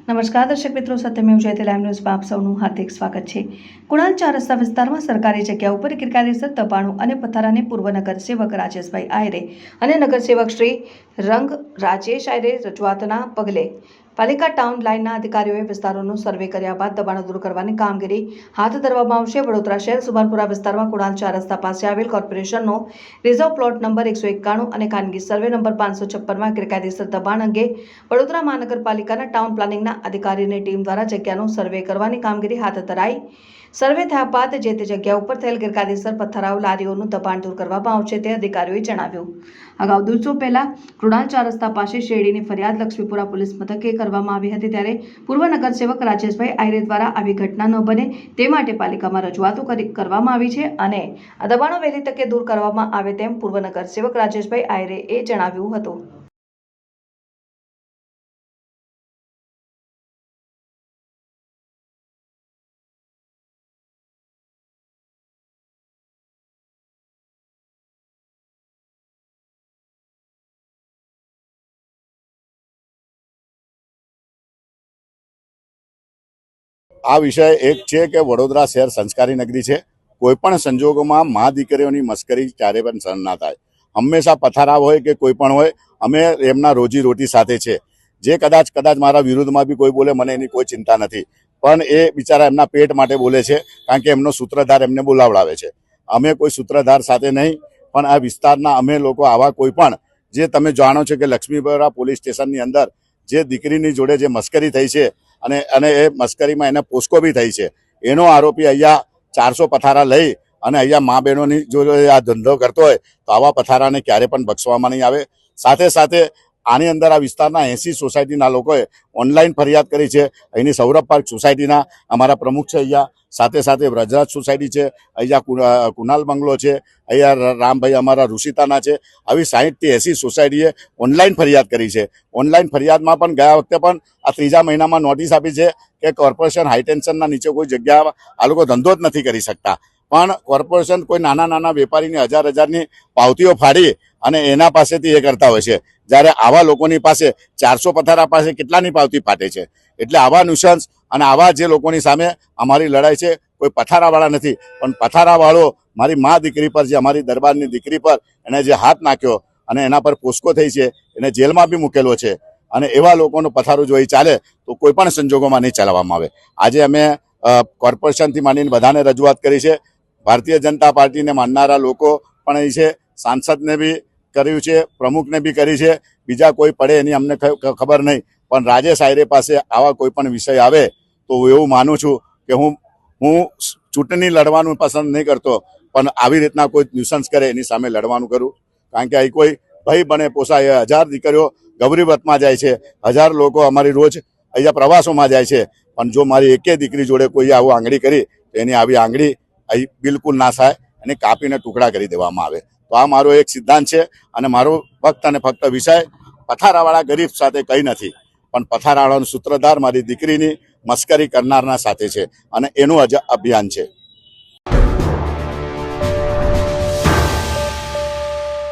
નમસ્કાર, દર્શક મિત્રો સત્યમેવ જયતે લાઈવ ન્યૂઝમાં આપ સૌનું હાર્દિક સ્વાગત છે. કુણાલ ચાર રસ્તા વિસ્તારમાં સરકારી જગ્યા ઉપર ગેરકાયદેસર દબાણો અને પથારાને પૂર્વ નગરસેવક રાજેશભાઈ આયરે અને નગરસેવક શ્રી રંગ રાજેશ આયરે રજૂઆતના પગલે પાલિકા ટાઉન લાઇનના અધિકારીઓએ વિસ્તારોનો સર્વે કર્યા બાદ દબાણો દૂર કરવાની કામગીરી હાથ ધરવામાં આવશે. વડોદરા શહેર સુભાનપુરા વિસ્તારમાં કુણાલ ચાર રસ્તા પાસે આવેલ કોર્પોરેશનનો રિઝર્વ પ્લોટ નંબર એકસો એકાણું અને ખાનગી સર્વે નંબર પાંચસો છપ્પનમાં ગેરકાયદેસર દબાણ અંગે વડોદરા મહાનગરપાલિકાના ટાઉન પ્લાનિંગના અધિકારીની ટીમ દ્વારા જગ્યાનો સર્વે કરવાની કામગીરી હાથ ધરાઈ. સર્વે થયા બાદ જે તે જગ્યા ઉપર થયેલ ગેરકાયદેસર પથ્થરાવ લારીઓનું દબાણ દૂર કરવામાં આવશે તે અધિકારીઓએ જણાવ્યું. અગાઉ દિવસો પહેલા કૃણાલ ચાર રસ્તા પાસે શેરડીની ફરિયાદ લક્ષ્મીપુરા પોલીસ મથકે કરવામાં આવી હતી ત્યારે પૂર્વ નગરસેવક રાજેશભાઈ આયરે દ્વારા આવી ઘટના ન બને તે માટે પાલિકામાં રજૂઆતો કરી કરવામાં આવી છે અને દબાણો વહેલી તકે દૂર કરવામાં આવે તેમ પૂર્વ નગરસેવક રાજેશભાઈ આયરે એ જણાવ્યું હતું. આ વિષય એક છે કે વડોદરા શહેર સંસ્કારી નગરી છે. કોઈ પણ સંજોગોમાં મા દીકરીઓની મસ્કરી ક્યારે પણ સહન ના થાય. હંમેશા પથારા હોય કે કોઈ પણ હોય, અમે એમના રોજી રોટી સાથે છે. જે કદાચ કદાચ મારા વિરુદ્ધમાં બી કોઈ બોલે, મને એની કોઈ ચિંતા નથી. પણ એ બિચારા એમના પેટ માટે બોલે છે, કારણ કે એમનો સૂત્રધાર એમને બોલાવડાવે છે. અમે કોઈ સૂત્રધાર સાથે નહીં, પણ આ વિસ્તારના અમે લોકો આવા કોઈ પણ, જે તમે જાણો છો કે લક્ષ્મીપુરા પોલીસ સ્ટેશનની અંદર જે દીકરીની જોડે જે મસ્કરી થઈ છે અને અને એ મસ્કરીમાં એને પોસ્કો બી થઈ છે. એનો આરોપી અહીંયા ચારસો પથારા લઈ અને અહીંયા મા બહેનોની જો આ ધંધો કરતો હોય તો આવા પથારાને ક્યારે પણ બક્ષવામાં નહીં આવે. સાથે સાથે આની અંદર આ વિસ્તારના એસી સોસાયટીના લોકોએ ઓનલાઈન ફરિયાદ કરી છે. અહીંની સૌરભ પાર્ક સોસાયટીના અમારા પ્રમુખ છે અહીંયા. સાથે સાથે વ્રજરાજ સોસાયટી છે. અહીંયા કુનાલ બંગલો છે. અહીંયા રામભાઈ અમારા ઋષિતાના છે. આવી સાહીઠથી એસી સોસાયટીએ ઓનલાઈન ફરિયાદ કરી છે. ઓનલાઈન ફરિયાદમાં પણ ગયા વખતે પણ આ ત્રીજા મહિનામાં નોટિસ આપી છે કે કોર્પોરેશન હાઈટેન્શનના નીચે કોઈ જગ્યા આ લોકો ધંધો જ નથી કરી શકતા. પણ કોર્પોરેશન કોઈ નાના નાના વેપારીની હજાર હજારની પાવતીઓ ફાડી અને એના પાસેથી એ કરતા હોય છે. જ્યારે આવા લોકોની પાસે ચારસો પથારા પાસે કેટલાની પાવતી ફાટે છે? એટલે આવા નુસન્સ અને આવા જે લોકોની સામે અમારી લડાઈ છે, કોઈ પથારાવાળા નથી. પણ પથારાવાળો મારી મા દીકરી પર, જે અમારી દરબારની દીકરી પર એને જે હાથ નાખ્યો અને એના પર પોસ્કો થઈ છે, એને જેલમાં બી મૂકેલો છે અને એવા લોકોનું પથારું જો એ ચાલે, તો કોઈ પણ સંજોગોમાં નહીં ચલાવવામાં આવે. આજે અમે કોર્પોરેશનથી માંડીને બધાને રજૂઆત કરી છે ભારતીય જનતા પાર્ટીને માનનારા લોકો પણ અહીં છે, સાંસદને બી કર્યું છે, પ્રમુખને બી કરી છે. બીજા કોઈ પડે એની અમને ખબર નહીં. પણ રાજેશ આયરે પાસે આવા કોઈ પણ વિષય આવે તો હું એવું માનું છું કે હું હું ચૂંટણી લડવાનું પસંદ નહીં કરતો, પણ આવી રીતના કોઈ ન્યુસન્સ કરે એની સામે લડવાનું કરું. કારણ કે અહીં કોઈ ભય બને પોસાય. હજાર દીકરીઓ ગૌરીવતમાં જાય છે. હજાર લોકો અમારી રોજ અહીંયા પ્રવાસોમાં જાય છે. પણ જો મારી એકે દીકરી જોડે કોઈ આવું આંગળી કરી, તો એની આવી આંગળી અહીં બિલકુલ ના થાય એને કાપીને ટુકડા કરી દેવામાં આવે. તો આ મારો એક સિદ્ધાંત છે અને મારો ફક્ત અને ફક્ત વિષય પથારાવાળા ગરીબ સાથે કંઈ નથી, પણ પથારાવાળાનો સૂત્રધાર મારી દીકરીની મસ્કરી કરનારના સાથે છે અને એનું અજ અભિયાન છે.